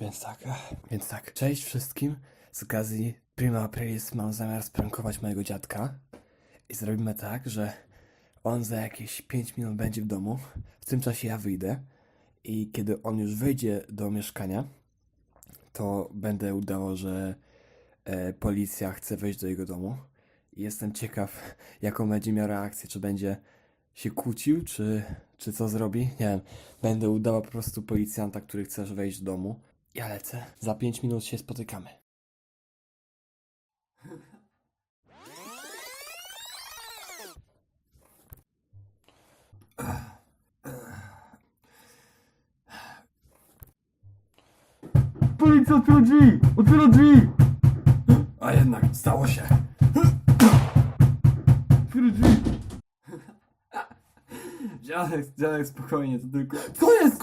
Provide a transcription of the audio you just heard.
Więc tak, więc tak. Cześć wszystkim. Z okazji Prima Aprilis mam zamiar sprankować mojego dziadka. I zrobimy tak, że on za jakieś 5 minut będzie w domu. W tym czasie ja wyjdę. I kiedy on już wyjdzie do mieszkania, to będę udawał, że e, policja chce wejść do jego domu. I jestem ciekaw, jaką będzie miał reakcję. Czy będzie się kłócił, czy, czy co zrobi? Nie wiem. Będę udawał po prostu policjanta, który chce wejść do domu. Ja lecę. Za 5 minut się spotykamy. Policja, otwiera drzwi! Otwiera drzwi! A jednak stało się. Otwiera drzwi! Dziadek, dziadek, spokojnie, to tylko... Co jest,